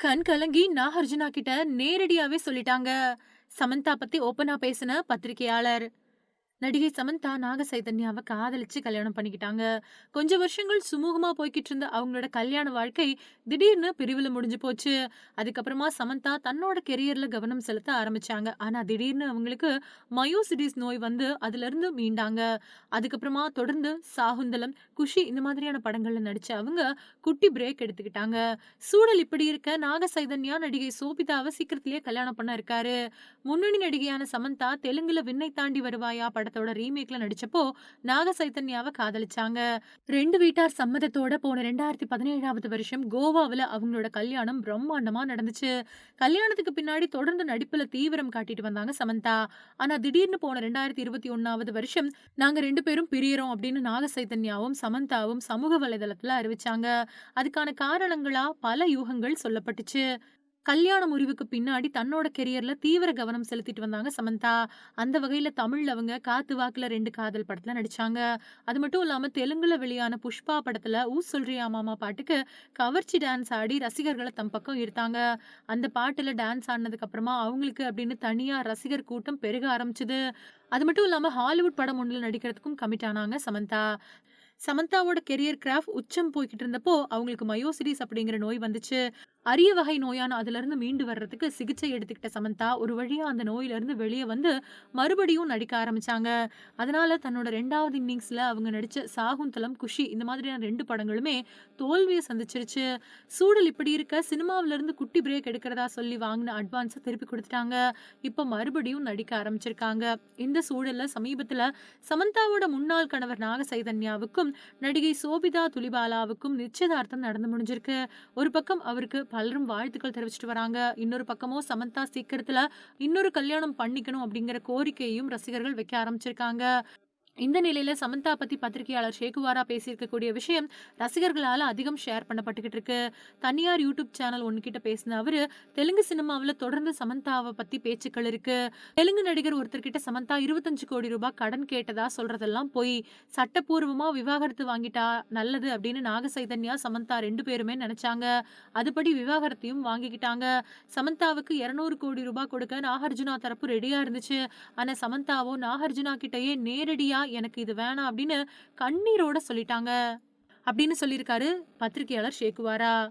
கண் கலங்கி நாகார்ஜுனா கிட்ட நேரடியாவே சொல்லிட்டாங்க. சமந்தா பத்தி ஓப்பனா பேசின பத்திரிகையாளர். நடிகை சமந்தா நாக சைதன்யாவ காதலிச்சு கல்யாணம் பண்ணிக்கிட்டாங்க. கொஞ்ச வருஷங்கள் சுமூகமா போய்க்கிட்டு இருந்த அவங்களோட கல்யாண வாழ்க்கை திடீர்னு பிரிவுல முடிஞ்சு போச்சு. அதுக்கப்புறமா சமந்தா தன்னோட கெரியர்ல கவனம் செலுத்த ஆரம்பிச்சாங்க. ஆனா திடீர்னு அவங்களுக்கு மயோசிடிஸ் நோய் வந்து அதுல இருந்து மீண்டாங்க. அதுக்கப்புறமா தொடர்ந்து சாகுந்தலம், குஷி இந்த மாதிரியான படங்கள்ல நடிச்ச அவங்க குட்டி பிரேக் எடுத்துக்கிட்டாங்க. சூழல் இப்படி இருக்க நாக சைதன்யா நடிகை சோபிதாவ சீக்கிரத்திலேயே கல்யாணம் பண்ண இருக்காரு. முன்னணி நடிகையான சமந்தா தெலுங்குல விண்ணை தாண்டி வருவாயா படத்தோட ரீமேக்ல நடிச்சப்போ நாக சைத்தன்யாவை காதலிச்சாங்க. ரெண்டு வீட்டார் சம்மதத்தோட போன 2017வது வருஷம் கோவாவுல அவங்களோட கல்யாணம் பிரம்மாண்டமா நடந்துச்சு. கல்யாணத்துக்கு பின்னாடி தொடர்ந்து நடிப்புல தீவிரம் காட்டிட்டு வந்தாங்க சமந்தா. ஆனா திடீர்னு போன 2021வது வருஷம் நாங்க ரெண்டு பேரும் பிரியறோம் அப்படின்னு நாக சைதன்யாவும், சமந்தாவும் சமூக வலைதளத்துல அறிவிச்சாங்க. அதுக்கான காரணங்களா பல யூகங்கள் சொல்லப்பட்டுச்சு. கல்யாண முறிவுக்கு பின்னாடி தன்னோட கெரியர்ல தீவிர கவனம் செலுத்திட்டு வந்தாங்க சமந்தா. அந்த வகையில தமிழ்ல அவங்க காத்து வாக்குல ரெண்டு காதல் படத்துல நடிச்சாங்க. அது மட்டும் இல்லாம தெலுங்குல வெளியான புஷ்பா படத்துல ஊ சொல்றியா மாமா பாட்டுக்கு கவர்ச்சி டான்ஸ் ஆடி ரசிகர்களை தம் பக்கம் ஈர்த்தாங்க. அந்த பாட்டுல டான்ஸ் ஆடினதுக்கு அப்புறமா அவங்களுக்கு அப்படின்னு தனியா ரசிகர் கூட்டம் பெருக ஆரம்பிச்சது. அது மட்டும் இல்லாம ஹாலிவுட் படம் ஒன்றில் நடிக்கிறதுக்கும் கமிட் ஆனாங்க சமந்தா. சமந்தாவோட கெரியர் கிராஃப்ட் உச்சம் போய்கிட்டு இருந்தப்போ அவங்களுக்கு மயோசிரிஸ் அப்படிங்கிற நோய் வந்துச்சு. அரிய வகை நோயான அதிலிருந்து மீண்டு வர்றதுக்கு சிகிச்சை எடுத்துக்கிட்ட சமந்தா ஒரு வழியாக அந்த நோயிலிருந்து வெளியே வந்து மறுபடியும் நடிக்க ஆரம்பித்தாங்க அதனால தன்னோட ரெண்டாவது இன்னிங்ஸில் அவங்க நடித்த சாகுந்தலம், குஷி இந்த மாதிரியான ரெண்டு படங்களுமே தோல்வியை சந்திச்சிருச்சு. சூழல் இப்படி இருக்க சினிமாவிலேருந்து குட்டி பிரேக் எடுக்கிறதா சொல்லி வாங்கின அட்வான்ஸை திருப்பி கொடுத்துட்டாங்க இப்போ மறுபடியும் நடிக்க ஆரம்பிச்சிருக்காங்க. இந்த சூழலில் சமீபத்தில் சமந்தாவோட முன்னாள் கணவர் நாக சைதன்யாவுக்கும், நடிகை சோபிதா துலிபாலாவுக்கும் நிச்சயதார்த்தம் நடந்து முடிஞ்சிருக்கு. ஒரு பக்கம் அவருக்கு பலரும் வாழ்த்துக்கள் தெரிவிச்சுட்டு வராங்க. இன்னொரு பக்கமோ சமந்தா சீக்கிரத்துல இன்னொரு கல்யாணம் பண்ணிக்கணும் அப்படிங்கிற கோரிக்கையையும் ரசிகர்கள் வைக்க ஆரம்பிச்சிருக்காங்க. இந்த நிலையில சமந்தா பத்தி பத்திரிகையாளர் ஷேகுவாரா பேசியிருக்கக்கூடிய விஷயம் ரசிகர்களால அதிகம் ஷேர் பண்ணப்பட்டுக்கிட்டு இருக்கு. தனியார் யூடியூப் சேனல் ஒன்று கிட்ட பேசின அவரு, தெலுங்கு சினிமாவில் தொடர்ந்து சமந்தாவை பத்தி பேச்சுக்கள் இருக்கு. தெலுங்கு நடிகர் ஒருத்தர்கிட்ட சமந்தா 25 கோடி ரூபாய் கடன் கேட்டதா சொல்றதெல்லாம் போய் சட்டப்பூர்வமா விவாகரத்து வாங்கிட்டா நல்லது அப்படின்னு நாக சைதன்யா, சமந்தா ரெண்டு பேருமே நினைச்சாங்க அதுபடி விவாகரத்தையும் வாங்கிக்கிட்டாங்க. சமந்தாவுக்கு 200 கோடி ரூபாய் கொடுக்க நாகார்ஜுனா தரப்பு ரெடியா இருந்துச்சு. ஆனா சமந்தாவோ நாகார்ஜுனா கிட்டயே நேரடியா எனக்கு இது வேணாம் அப்படின்னு கண்ணீரோட சொல்லிட்டாங்க. அப்படின்னு சொல்லியிருக்காரு பத்திரிகையாளர் ஷேக்குவாரா